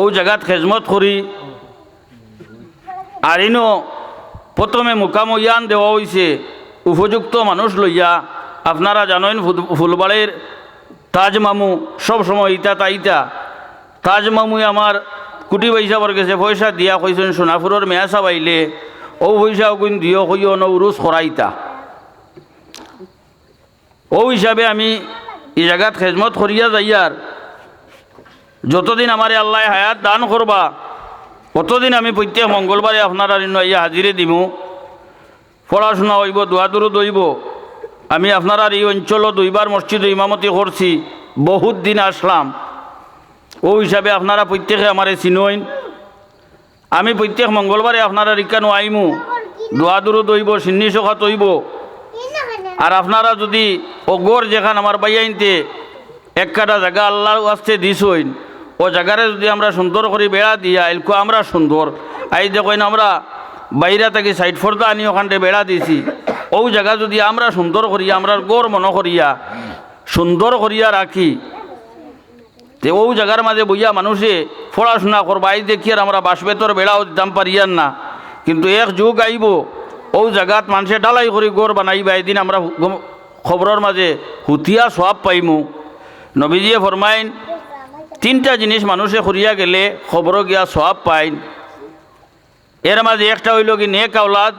ও জায়গাত খেজমত করি। আর ইনো প্রথমে মুকাময়ান দেওয়া হয়েছে উপযুক্ত মানুষ লইয়া। আপনারা জানেন ফুল- ফুলবাড়ির তাজ মামু সব সময় ইটা তাইতা তাজ মামুই আমার কুটি পয়সা বর গেছে পয়সা দিয়া কইছেন, সোনাপুরের মেয়াসা বাইলে ও পয়সা কোন দিও কইও ন উরুস করাইতা। ও হিসাবে আমি এই জায়গাত খেজমত করিয়া যাইয়ার যতদিন আমারে আল্লাহ হায়াত দান করবা কতদিন আমি প্রত্যেক মঙ্গলবারে আপনারা ইয়া হাজিরে দিমু। পড়াশোনা হইব দোয়াদুরু দইব আমি আপনারা এই অঞ্চল দুইবার মসজিদ ইমামতি করছি, বহুত দিন আসলাম। ও হিসাবে আপনারা প্রত্যেকে আমারে চিনইন। আমি প্রত্যেক মঙ্গলবারে আপনারা রিকানো আইমু। দোয়াদুরু দইব সিন্নি সখা তৈব আর আপনারা যদি অগর যেখান আমার বাইয়াইনতে, এক কাটা জায়গা আল্লাহ আসতে দিছইন ও জায়গারে যদি আমরা সুন্দর করে বেড়া দিয়া, এলকো আমরা সুন্দর। আই দেখইন আমরা বাইরে থেকে সাইড ফর্দা আনি ওখানটে বেড়া দিছি। ও জায়গা যদি আমরা সুন্দর করিয়া, আমরা গড় মন করিয়া, সুন্দর করিয়া রাখি, তে ও জায়গার মাঝে বইয়া মানুষে পড়াশোনা করবা। এই দেখি আর আমরা বাসবেতর বেড়াও দিতাম পারিয়ান না। কিন্তু এক যুগ আইব, ও জায়গাত মানুষে ডালাই করে গড় বানাইবা। এদিন আমরা খবরের মাঝে হুতিয়া সব পাইমু। নবীজিয়ে ফরমাইন তিনটা জিনিস মানুষে করিয়া গেলে খবর গিয়া সব পাইন এর মাঝে একটা হইল কি, নেক আওলাদ,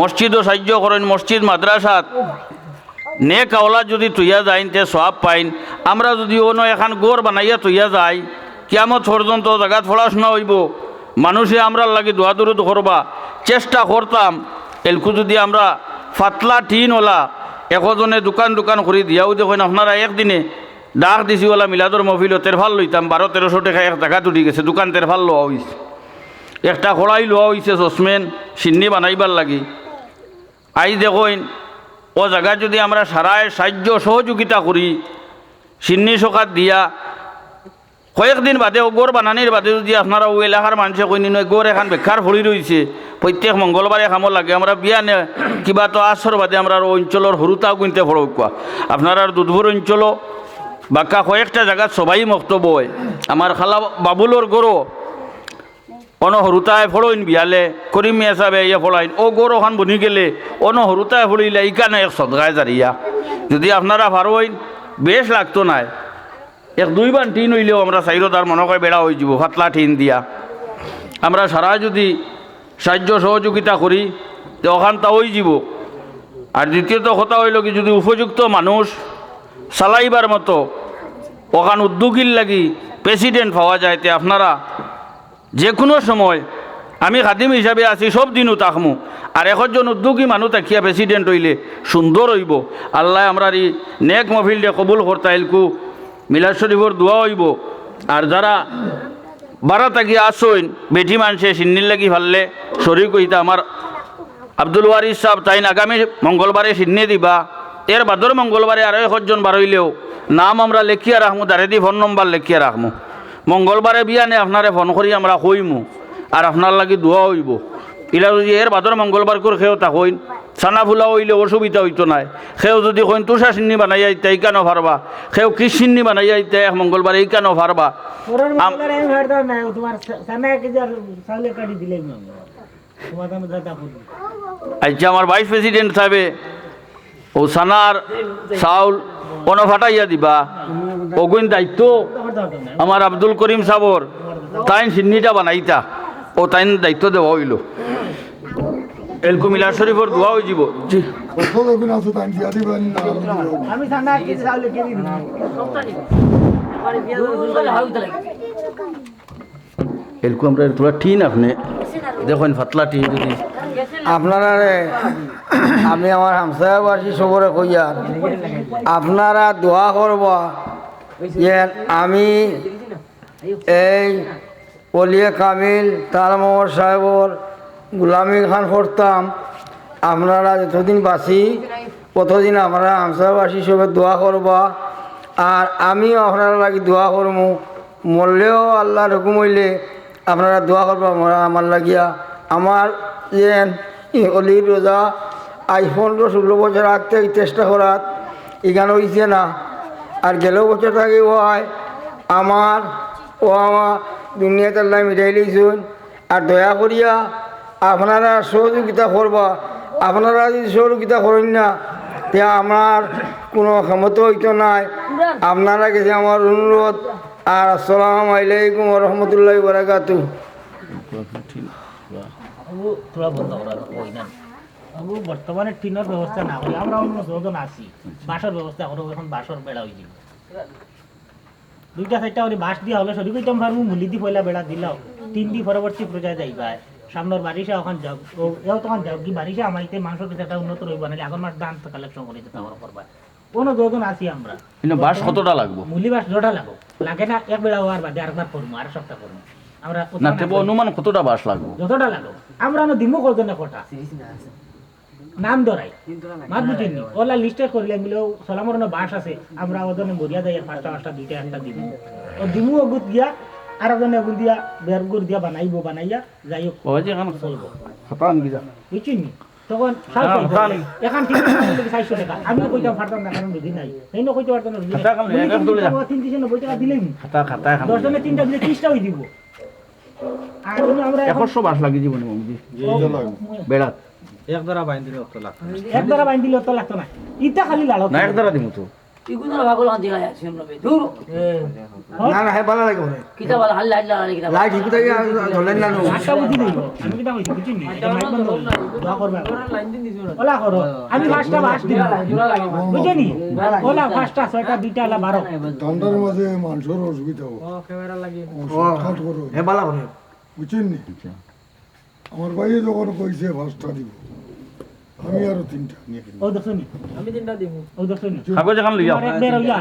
মসজিদও সাহায্য করেন, মসজিদ, মাদ্রাসাত। নেক আওলাদ যদি তুইয়া যাইন, তে সব পাইন। আমরা যদি অন্য এখন গোর বানাইয়া তুইয়া যাই, কিয়ামত পর্যন্ত জায়গাত পড়াশোনা হইব। মানুষে আমরা লাগি দোয়াদুরুদ করবা। চেষ্টা করতাম, এলকু যদি আমরা ফাতলা ওলা একজনে দোকান দোকান করে, দিয়াও দেখুন আপনারা একদিনে ডাক দিছি, ওলা মিলাদর মফিল তেরফাল লইতাম বারো তেরোশো টাকা এক টাকা তুটি গেছে, দোকান তেরফাল লওয়া হয়েছে একটা কড়াই লওয়া হয়েছে চশমেন সিন্নি বানাইবার লাগি। আই দেখইন ও জায়গা যদি আমরা সারায় সাহায্য সহযোগিতা করি, সিন্নি সকাত দিয়া কয়েকদিন বাদে গোর বানানির বাদে যদি আপনারা ও এলাকার মানুষে কই নয় গোর এখন বেকার ভরি রয়েছে প্রত্যেক মঙ্গলবারে খামো লাগে, আমরা বিয়া নে কিবা তো আসর বাদে আমরা অঞ্চলের হরুতাও কিনতে পড়ো কোয়া আপনারা দুধপুর অঞ্চল বাক্কা কয়েকটা জায়গা সবাই মক্তব্য হয়। আমার খালা বাবুলোর গরো অন হরুতায় ফড়ইন বিয়ালে, করিম মিয়া ইয়া ফড়াইন ও গরু ওখান বনি গেলে অন হরুতায় ফড়িলে ইকানে এক সদগায় জারিয়া যদি আপনারা ভারোইন বেশ লাগতো নাই। এক দুইবার টিন হইলেও আমরা চাইরো তার মনে হয় বেড়া হয়ে যাব ফাতলা টিন দিয়া। আমরা সারা যদি সাহায্য সহযোগিতা করি, তো ওখান তা হয়ে যাব। আর দ্বিতীয়ত কথা হইল কি, যদি উপযুক্ত মানুষ চালাইবার মতো ওখান উদ্যোগীর লাগি প্রেসিডেন্ট পাওয়া যায় তে আপনারা যে কোনো সময়, আমি খাদিম হিসাবে আছি, সব দিনও তাকমু আর একজন উদ্যোগী মানুষ তাকিয়া প্রেসিডেন্ট হইলে সুন্দর হইব। আল্লাহ আমরা এই নেক মফিলডে কবুল করতা এলকু মিলাদ শরীফর দোয়া হইব। আর যারা বারা তাকি আসইন বেটি মানুষে সিন্নির লাগি ভাললে শরীর কইতা আমার আব্দুল ওয়ারিস সাহেব তাইন আগামী মঙ্গলবারে সিন্নি দিবা। এর বাদর মঙ্গলবারে আরও একজন বার হইলেও নাম আমরা লেখিয়া রাখমু তারে দি ফোন নম্বর লেখিয়া রাখমু। মঙ্গলবারে বিয়ানে আপনারে ফোন করি আমরা কইমু আর আপনার লাগি দোয়া হইব। ইলা যদি এর বাদর মঙ্গলবার করে খেয়েও তা কইন ছানা ফুলা হইলে অসুবিধা হইতো নাই। সেও যদি কইন তুষা সিন্নি বানাই আইতে এই কেন পারবা সেও কি সিন্নি বানাই আইতে এক মঙ্গলবার এই কেন করব আচ্ছা আমার ভাইস প্রেসিডেন্ট সাহেবে ও সানার চাউল কোনো ফাটাইয়া দিবা। ওগুন দায়িত্ব আমার আব্দুল করিম সাবর। তাইন সিন্নিটা বানাইতা। ও তাইন দায়িত্ব দেওয়া হইল। এলকু মিলা শরীফর দোয়া হয়ে যাব জি। এলকু আমরা তোরা টিন আপনি। দেখুন ফাতলা টিন যদি আপনারা আমি আমার হামসাবাসী সবরে কইয়ার আপনারা দোয়া করব যে আমি এই অলিয়ে কামিল, তার মোহর সাহেবর গুলামি খান করতাম। আপনারা যতদিন বাঁচি কতদিন আপনারা হামসাবাসী সবে দোয়া করবা। আর আমিও আপনারা লাগি দোয়া করমু। মরলেও আল্লাহর হুকুম হইলে আপনারা দোয়া করবা আমার লাগিয়া। আমার যে অলি রোজা আজ পনেরো ষোলো বছর আগ থেকে চেষ্টা করার এখানে হইছে না। আর গেলেও বছর থেকে হয়, আমার, ও আমার দুনিয়াতে আল্লাহ মিটাই লইছুন। আর দয়া করিয়া আপনারা সহযোগিতা করবা। আপনারা যদি সহযোগিতা করেন না, তে আমার কোনো ক্ষমতা হইতো নাই। আপনারা কাছে আমার অনুরোধ। আর আসসালামু আলাইকুম রহমতুল্লাহ বারাকাতু তোরা বন্ধ করার ওই না আবু বর্তমানে টিনের ব্যবস্থা না করি আমরা অন্য যজন আছি। বাসর ব্যবস্থা করো এখন বাসর বেড়া হয়ে যাব দুইটা চারটা করে বাঁশ দিয়া হলে সরি কইতাম ভাবু মুলি দি পয়লা বেড়া দিলাও তিন দি পরবর্তী পর্যায়ে যাইবা সামনের বারিশা ওখান যাও ও এও তখন যাও কি বারিশা আমার এতে মাংস কিছু একটা উন্নত রইব নাহলে এখন মাস দান কালেকশন করে দিতে আমার করবা কোনো যজন আছি আমরা। কিন্তু বাস কতটা লাগবো? মুলি বাস জোড়া লাগো লাগে না এক বেড়া হওয়ার বাদে আরেকবার করব আর সপ্তাহ করব আমরা না তেব অনুমান কতটা বাস লাগবো? যতটা লাগো আমরা না দিমু কজনে কটা? নাম ধরাই। মাত বুঝিনি ওলা লিস্টে করলে মিলেও সলামর না বাস আছে। আমরা ওজনে মরিয়া দেয় পাঁচটা পাঁচটা দুইটা একটা দিমু। ও দিমু অগুত দিয়া আর ওজনে অগুত দিয়া বেরগুর দিয়া বানাইবো বানাইয়া যাই হোক বাবাজি এখন চলবো। খাতা আনবি যা বুঝছিনি তখন হ্যাঁ। এখন আছে চারশো টাকা। আমিও কইতাম পারতাম না কারণ বুঝি নাই। সেই কইতে পারতাম না যা। তিন তিনশো নব্বই টাকা দিলেই খাতা খাতা দশজনে তিনটা দিলে ত্রিশটা হয়ে দিব। একশো বাস লাগি জীবনে মমজি। বেড়াত। একবারে বাইন দিলে তো লাগতো না। ইটা খালি লাড়ো না এক দ্বারা দিমু তো। ইগুনো ভাগল দূর না না হে লাগে কিতা বল হাল লাইট কিতা লাইট ধরলেন না আমি কইছি নি। ওলা করো। আমি নি? ওলা ছয়টা দুইটা বারো। ঠান্ডার মাঝে মানুষের অসুবিধা করো। হে বুঝছেন নি? আমার ভাইয়ে যখন কইছে পাঁচটা দিব। আমি আরও তিনটা। ও দেখছ আমি তিনটা দিব ও দেখছ নি। কাগজ এখন লইয়া।